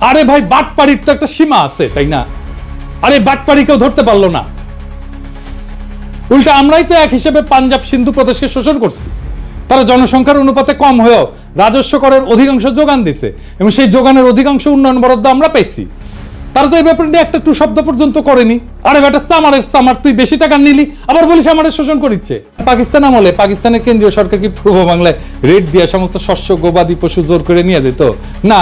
আরে ভাই, বাটপাড়ির তো একটা সীমা আছে, তাই না? আরে, বাটপাড়ি কেউ ধরতে পারল না। উল্টা আমরাই তো এক হিসেবে পাঞ্জাব সিন্ধু প্রদেশকে শোষণ করছি। তারা জনসংখ্যার অনুপাতে কম হয়েও রাজস্ব করের অধিকাংশ যোগান দিছে এবং সেই যোগানের অধিকাংশ উন্নয়ন বরাদ্দ আমরা পাইছি তারা তো এই ব্যাপারে নিয়ে একটা টু শব্দ পর্যন্ত করেনি। আরে বেটা চামারের চামার তুই বেশি টাকা নিলি, আবার বলিস আমাদের শোষণ করিচ্ছে। পাকিস্তান আমলে, পাকিস্তানের কেন্দ্রীয় সরকার কি পূর্ব বাংলায় রেট দিয়ে সমস্ত শস্য, গবাদি পশু জোর করে নিয়ে যেত? না,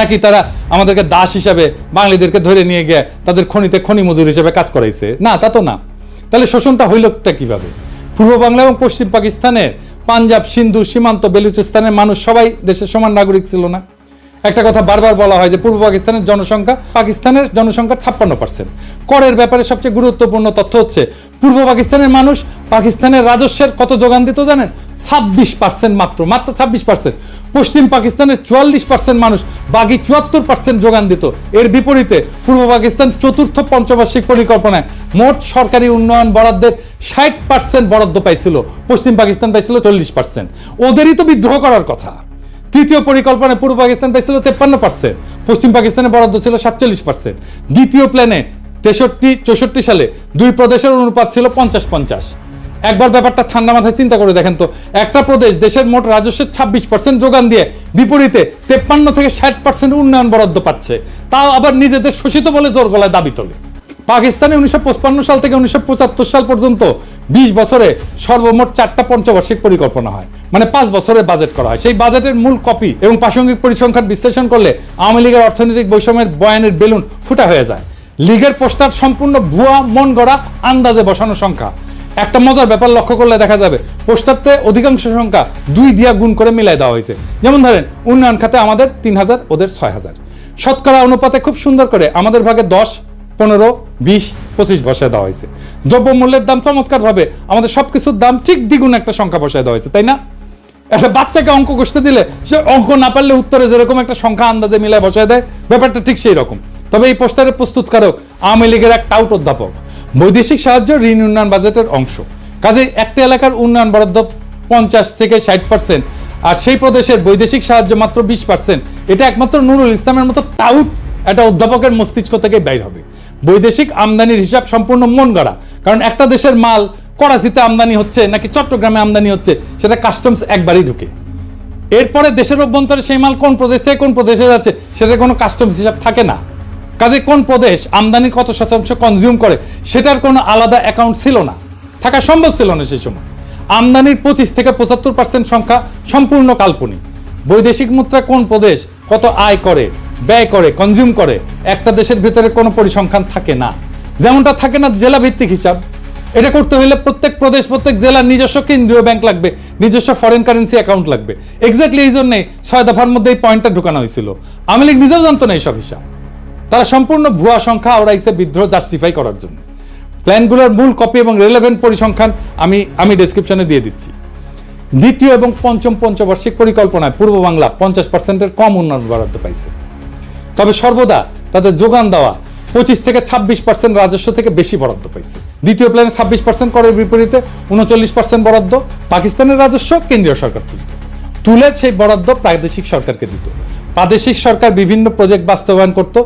নাকি তারা আমাদেরকে দাস হিসাবে বাঙালিদেরকে ধরে নিয়ে গিয়ে তাদের খনিতে খনি মজুর হিসেবে কাজ করাইছে? না, তা তো না। তাহলে শোষণটা হইলটা কীভাবে? পূর্ব বাংলা এবং পশ্চিম পাকিস্তানের পাঞ্জাব, সিন্ধু, সীমান্ত, বেলুচিস্তানের মানুষ সবাই দেশের সমান নাগরিক ছিল না? একটা কথা বারবার বলা হয় যে পূর্ব পাকিস্তানের জনসংখ্যা পাকিস্তানের জনসংখ্যা ছাপ্পান্ন পার্সেন্ট করের ব্যাপারে সবচেয়ে গুরুত্বপূর্ণ তথ্য হচ্ছে, পূর্ব পাকিস্তানের মানুষ পাকিস্তানের রাজস্বের কত যোগান দিত জানেন? ছাব্বিশ পার্সেন্ট মাত্র মাত্র ছাব্বিশ পার্সেন্ট পশ্চিম পাকিস্তানের চুয়াল্লিশ পার্সেন্ট মানুষ বাকি চুয়াত্তর পার্সেন্ট যোগান দিত। এর বিপরীতে পূর্ব পাকিস্তান চতুর্থ পঞ্চবার্ষিক পরিকল্পনায় মোট সরকারি উন্নয়ন বরাদ্দের ষাট পার্সেন্ট বরাদ্দ পাইছিল। পশ্চিম পাকিস্তান পাইছিল চল্লিশ পার্সেন্ট ওদেরই তো বিদ্রোহ করার কথা। তৃতীয় পরিকল্পনায় পূর্ব পাকিস্তান পাইছিল তেপ্পান্ন পার্সেন্ট পশ্চিম পাকিস্তানের বরাদ্দ ছিল সাতচল্লিশ পার্সেন্ট দ্বিতীয় প্ল্যানে তেষট্টি, চৌষট্টি সালে দুই প্রদেশের অনুপাত ছিল পঞ্চাশ পঞ্চাশ। একবার ব্যাপারটা ঠান্ডা মাথায় চিন্তা করে দেখেন তো, একটা প্রদেশ দেশের মোট রাজস্বের ছাব্বিশ পার্সেন্ট যোগান দিয়ে বিপরীতে তেপ্পান্ন থেকে ষাট পার্সেন্ট উন্নয়ন বরাদ্দ পাচ্ছে। তাও আবার নিজেদের শোষিত বলে জোর গলায় দাবি তোলে। পাকিস্তানে উনিশশো সাল থেকে উনিশশো সাল পর্যন্ত বিশ বছরে সর্বমোট চারটা পঞ্চবার্ষিক পরিকল্পনা হয়। মানে পাঁচ বছরের বাজেট করা হয়। সেই বাজেটের মূল কপি এবং প্রাসঙ্গিক পরিসংখ্যান বিশ্লেষণ করলে আওয়ামী লীগের অর্থনৈতিক বৈষম্যের বয়ানের বেলুন ফুটা হয়ে যায়। লীগের পোস্টার সম্পূর্ণ ভুয়া, মন গড়া, আন্দাজে বসানো সংখ্যা। একটা মজার ব্যাপার লক্ষ্য করলে দেখা যাবে, পোস্টারতে অধিকাংশ সংখ্যা দুই দিয়া গুণ করে মিলাই দেওয়া হয়েছে। যেমন ধরেন, উন্নয়ন খাতে আমাদের তিন হাজার, ওদের ছয় হাজার। শতকরা অনুপাতে খুব সুন্দর করে আমাদের ভাগে দশ পনেরো, বিশ, পঁচিশ বসায় দেওয়া হয়েছে। দ্রব্যমূল্যের দাম চমৎকারভাবে আমাদের সব কিছুর দাম ঠিক দ্বিগুণ একটা সংখ্যা বসায় দেওয়া হয়েছে, তাই না? একটা বাচ্চাকে অঙ্ক কষতে দিলে সে অঙ্ক না পারলে উত্তরে যেরকম একটা সংখ্যা আন্দাজে মিলায় বসায় দেয়, ব্যাপারটা ঠিক সেই রকম। তবে এই পোস্টারের প্রস্তুতকারক আওয়ামী লীগের এক টাউট অধ্যাপক, বৈদেশিক সাহায্য ঋণ উন্নয়ন বাজেটের অংশ। কাজে একটা এলাকার উন্নয়ন বরাদ্দ পঞ্চাশ থেকে ষাট পার্সেন্ট, আর সেই প্রদেশের বৈদেশিক সাহায্য মাত্র বিশ পার্সেন্ট। এটা একমাত্র নুরুল ইসলামের মতো টাউট একটা অধ্যাপকের মস্তিষ্ক থেকে ব্যয় হবে। বৈদেশিক আমদানির হিসাব সম্পূর্ণ মন গড়া। কারণ একটা দেশের মাল করাচিতে আমদানি হচ্ছে নাকি চট্টগ্রামে আমদানি হচ্ছে, সেটা কাস্টমস একবারই ঢুকে। এরপরে দেশের অভ্যন্তরে সেই মাল কোন প্রদেশ থেকে কোন প্রদেশে যাচ্ছে, সেটা কোনো কাস্টমস হিসাব থাকে না। কাজে কোন প্রদেশ আমদানির কত শতাংশ কনজিউম করে, সেটার কোনো আলাদা অ্যাকাউন্ট ছিল না। থাকা সম্ভব ছিল না সেই সময়। আমদানির পঁচিশ থেকে পঁচাত্তর পার্সেন্ট সংখ্যা সম্পূর্ণ কাল্পনিক। বৈদেশিক মুদ্রা কোন প্রদেশ কত আয় করে ব্যয় করে কনজিউম করে, একটা দেশের ভিতরে কোনো পরিসংখ্যান থাকে না। যেমনটা থাকে না জেলা ভিত্তিক হিসাব। এটা করতে হলে প্রত্যেক প্রদেশ, প্রত্যেক জেলার নিজস্ব কেন্দ্রীয় ব্যাংক লাগবে, নিজস্ব ফরেন কারেন্সি অ্যাকাউন্ট লাগবে। এক্স্যাক্টলি এই জন্যই ছয় দফার মধ্যে এই পয়েন্টটা ঢুকানো হয়েছিল। আওয়ামী লীগ নিজেও জানতো না এইসব হিসাব। তারা সম্পূর্ণ ভুয়া সংখ্যা ওরাইছে বিদ্রোহ জাস্টিফাই করার জন্য। প্ল্যানগুলোর মূল কপি এবং রেলেভেন্ট পরিসংখ্যান আমি আমি ডেসক্রিপশনে দিয়ে দিচ্ছি। দ্বিতীয় এবং পঞ্চম পঞ্চবার্ষিক পরিকল্পনায় পূর্ব বাংলা পঞ্চাশ পার্সেন্টের কম উন্নয়ন বরাদ্দ পাইছে। তবে সর্বদা তাদের যোগান দেওয়া পঁচিশ থেকে ছাব্বিশ পার্সেন্ট রাজস্ব থেকে বেশি বরাদ্দ পাইছে। দ্বিতীয় প্ল্যানে ছাব্বিশ পার্সেন্ট করের বিপরীতে উনচল্লিশ পার্সেন্ট বরাদ্দ, পাকিস্তানের রাজস্ব কেন্দ্রীয় সরকার তুলত তুলে সেই বরাদ্দ প্রাদেশিক সরকারকে দিত। প্রাদেশিক সরকার বিভিন্ন প্রজেক্ট বাস্তবায়ন করত।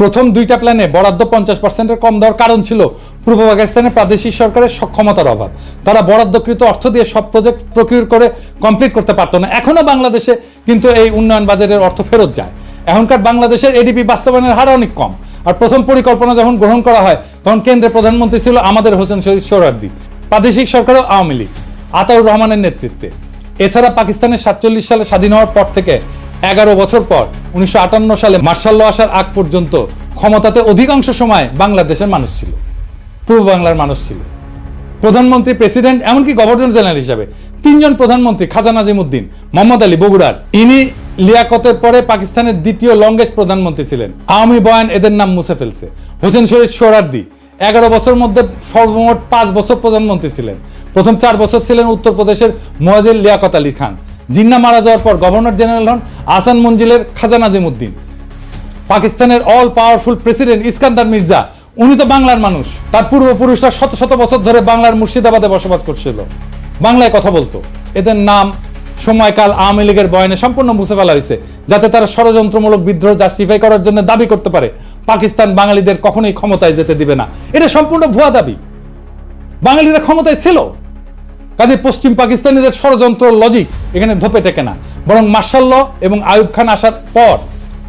প্রথম দুইটা প্ল্যানে বরাদ্দ পঞ্চাশ পার্সেন্টের কম দেওয়ার কারণ ছিল পূর্ব পাকিস্তানের প্রাদেশিক সরকারের সক্ষমতার অভাব। তারা বরাদ্দকৃত অর্থ দিয়ে সব প্রজেক্ট প্রকিউর করে কমপ্লিট করতে পারতো না। এখনও বাংলাদেশে কিন্তু এই উন্নয়ন বাজারের অর্থ ফেরত যায়। এখনকার বাংলাদেশের এডিপি বাস্তবায়নের হার অনেক কম। আর প্রথম পরিকল্পনা যখন গ্রহণ করা হয়, তখন কেন্দ্রের প্রধানমন্ত্রী ছিল আমাদের হোসেন শহীদ সোহরার্দি প্রাদেশিক সরকারও আওয়ামী লীগ, আতাউর রহমানের নেতৃত্বে। এছাড়া পাকিস্তানের সাতচল্লিশ সালে স্বাধীন হওয়ার পর থেকে এগারো বছর পর, উনিশশো আটান্ন সালে মার্শাল ল আসার আগ পর্যন্ত ক্ষমতাতে অধিকাংশ সময় বাংলাদেশের মানুষ ছিল, পূর্ব বাংলার মানুষ ছিল। প্রধানমন্ত্রী, প্রেসিডেন্ট, এমনকি গভর্নর জেনারেল হিসাবে তিনজন প্রধানমন্ত্রী, খাজা নাজিমুদ্দিন, মোহাম্মদ আলী বগুড়ার, ইনি লিয়াকতের পরে পাকিস্তানের দ্বিতীয় লংগেস্ট প্রধানমন্ত্রী ছিলেন। আওয়ামী বয়ান এদের নাম মুছে ফেলছে। হোসেন শহীদ সোহরার্দি এগারো বছর মধ্যে সর্বমোট পাঁচ বছর প্রধানমন্ত্রী ছিলেন। প্রথম চার বছর ছিলেন উত্তরপ্রদেশের মুয়াজিল লিয়াকত আলী খান। জিন্না মারা যাওয়ার পর গভর্নর জেনারেল হন আসান মঞ্জিলের খাজা নাজিমুদ্দিন পাকিস্তানের all powerful president Iskandar Mirza, উনি তো বাংলার মানুষ। তার পূর্বপুরুষরা শত শত বছর ধরে বাংলার মুর্শিদাবাদে বসবাস করছিল। বাংলায় কথা বলতো। এদের নাম সময়কাল আওয়ামী লীগের বয়ানে সম্পূর্ণ মুছে ফেলা হয়েছে, যাতে তারা ষড়যন্ত্রমূলক বিদ্রোহ জাস্টিফাই করার জন্য দাবি করতে পারে। পাকিস্তান বাঙালিদের কখনোই ক্ষমতায় যেতে দিবে না। এটা সম্পূর্ণ ভুয়া দাবি। বাঙালিরা ক্ষমতায় ছিল। কাজে পশ্চিম পাকিস্তানিদের ষড়যন্ত্র লজিক এখানে ধোপে টেকে না। বরং মার্শাল ল এবং আয়ুব খান আসার পর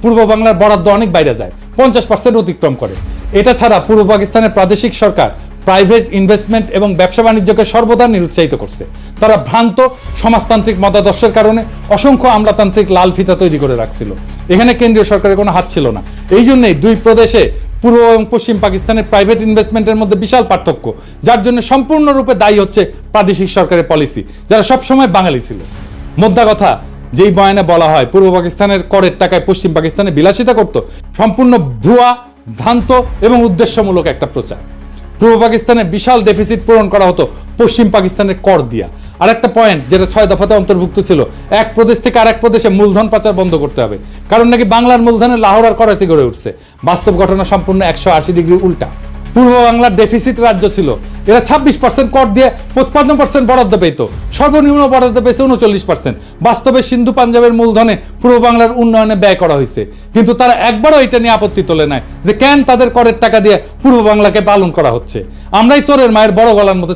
পূর্ব বাংলার বরাদ্দ অনেক বাইরে যায়, পঞ্চাশ পার্সেন্ট অতিক্রম করে। এটা ছাড়া পূর্ব পাকিস্তানের প্রাদেশিক সরকার প্রাইভেট ইনভেস্টমেন্ট এবং ব্যবসা বাণিজ্যকে সর্বদা নিরুৎসাহিত করছে। তারা ভ্রান্ত, সমাজতান্ত্রিক মতাদর্শের কারণে অসংখ্য আমলাতান্ত্রিক লাল ফিতা তৈরি করে রাখছিল। এখানে কেন্দ্রীয় সরকারের কোনো হাত ছিল না। এই জন্যই দুই প্রদেশে পূর্ব এবং পশ্চিম পাকিস্তানের প্রাইভেট ইনভেস্টমেন্টের মধ্যে বিশাল পার্থক্য, যার জন্য সম্পূর্ণরূপে দায়ী হচ্ছে প্রাদেশিক সরকারের পলিসি যারা সবসময় বাঙালি ছিল। মোদ্দা কথা, যেই বয়ানে বলা হয়, পূর্ব পাকিস্তানের করের টাকায় পশ্চিম পাকিস্তানে বিলাসিতা করত, সম্পূর্ণ ভুয়া, ভ্রান্ত এবং উদ্দেশ্যমূলক একটা প্রচার। পূর্ব পাকিস্তানে বিশাল ডেফিসিট পূরণ করা হতো, পশ্চিম পাকিস্তানের কর দিয়া। আর একটা পয়েন্ট যেটা ছয় দফাতে অন্তর্ভুক্ত ছিল, এক প্রদেশ থেকে আরেক প্রদেশে মূলধন পাচার বন্ধ করতে হবে। কারণ নাকি বাংলার মূলধনে লাহোর আর করাচি গড়ে উঠছে। বাস্তব ঘটনা সম্পূর্ণ একশো আশি ডিগ্রি উল্টা। পূর্ব বাংলার ডেফিসিট রাজ্য ছিল। এরা ছাব্বিশ পার্সেন্ট কর দিয়ে পঁচপান্ন পার্সেন্ট বরাদ্দ পেত। সর্বনিম্ন বরাদ্দ পেয়েছে উনচল্লিশ পার্সেন্ট বাস্তবে সিন্ধু পাঞ্জাবের মূলধনে পূর্ব বাংলার উন্নয়নে ব্যয় করা হয়েছে। কিন্তু তারা একবারও এটা নিয়ে আপত্তি তোলে নাই যে কেন তাদের করের টাকা দিয়ে পূর্ব বাংলাকে পালন করা হচ্ছে। আমরাই চোরের মায়ের বড় গলার মতো